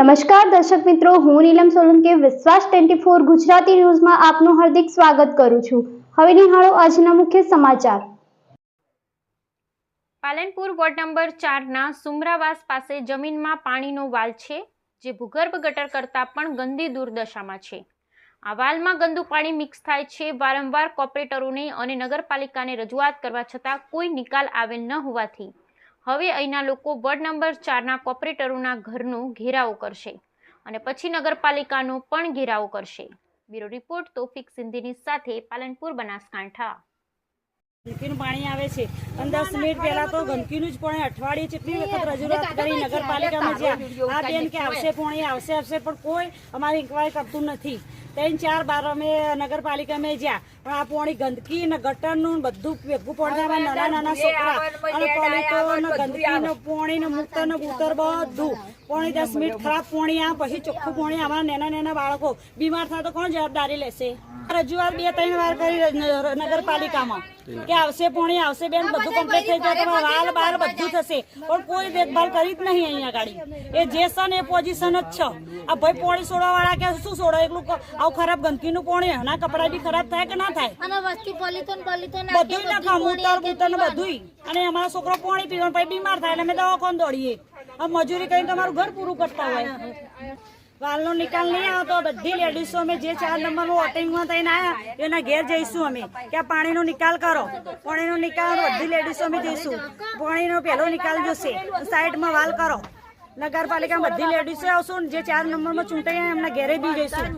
નમસ્કાર દર્શક મિત્રો, હું નીલમ સોલંકી, વિશ્વાસ ટ્વેન્ટી ફોર ગુજરાતી ન્યૂઝમાં આપનું હાર્દિક સ્વાગત કરું છું. હવે નિહાળો આજના મુખ્ય સમાચાર. પાલનપુર વોર્ડ નંબર ચારના સુમરાવાસ પાસે જમીનમાં પાણીનો વાલ છે, જે ભૂગર્ભ ગટર કરતાં પણ ગંદી દુર્દશામાં છે. આ વાલમાં ગંદુ પાણી મિક્સ થાય છે, વારંવાર કોર્પોરેટરોને અને નગરપાલિકાને રજૂઆત કરવા છતાં કોઈ નિકાલ આવેલ ન હોવાથી. હવે અહીંના લોકો વોર્ડ નંબર ચારના કોર્પોરેટરોના ઘરનો ઘેરાવો કરશે અને પછી નગરપાલિકાનો પણ ઘેરાવો કરશે. બ્યુરો રિપોર્ટ તોફિક સિંધીની સાથે પાલનપુર બનાસકાંઠા. ગંદકીનું પાણી આવે છે. અને દસ મિનિટ પહેલા તો ગંદકીનું જ પાણી અઠવાડિયે જેટલી વખત રજૂઆત કરી નગરપાલિકામાં જ્યાં આ બેન કે આવશે પાણી આવશે આવશે પણ કોઈ અમારી ઇન્કવાયરી કરતું નથી. ત્રણ ચાર બાર અમે નગરપાલિકામાં જ્યાં પણ આ પાણી ગંદકી ને ગટરનું બધું ભેગું પડે એમાં નાના નાના છોકરા અને પલિતો ને ગંદકી ને પાણી ને મૂતર ને બૂતર બધું. પાણી દસ મિનિટ ખરાબ પાણી આ પછી ચોખ્ખું પાણી અમારા નાના નાના બાળકો. બીમાર થાય તો કોણ જવાબદારી લેશે? રજૂઆત બે ત્રણ વાર કરી નગરપાલિકામાં કે આવશે પોણી આવશે બેન બધું કમ્પ્લીટ થઈ જાય તમારે વાલ બાર બધું. થશે. પણ કોઈ દેખભાલ કરી જ નહીં અહીંયા ગાડી. એ જે છે ને એ પોઝિશન જ છે. આ ભાઈ પોણી છોડવા વાળા કે શું સોડો? એકલું આવું ખરાબ ગંદકીનું પોણી એના કપડા બી ખરાબ થાય કે ના થાય? બધું નાખા મૂતર બૂતર ને બધું અને અમારા છોકરો પોણી પીવાનું પછી બીમાર થાય અને અમે દવાખાને દોડીએ. મજૂરી કરીને તમારું ઘર પૂરું કરતા હોય. વાલનો નિકાલ નહીં આવતો, બધી લેડીઝો અમે જે ચાર નંબરનું વોટિંગમાં થઈને આવ્યા એના ઘેર જઈશું અમે. કે પાણીનો નિકાલ કરો. પાણીનો નિકાલ બધી લેડીઝો અમે જઈશું. પાણીનો પહેલો નિકાલ જોશે. સાઈડમાં વાલ કરો. નગરપાલિકા બધી લેડીઝો આવશું જે ચાર નંબરમાં ચૂંટાઈ એમના ઘેરે બી જઈશું.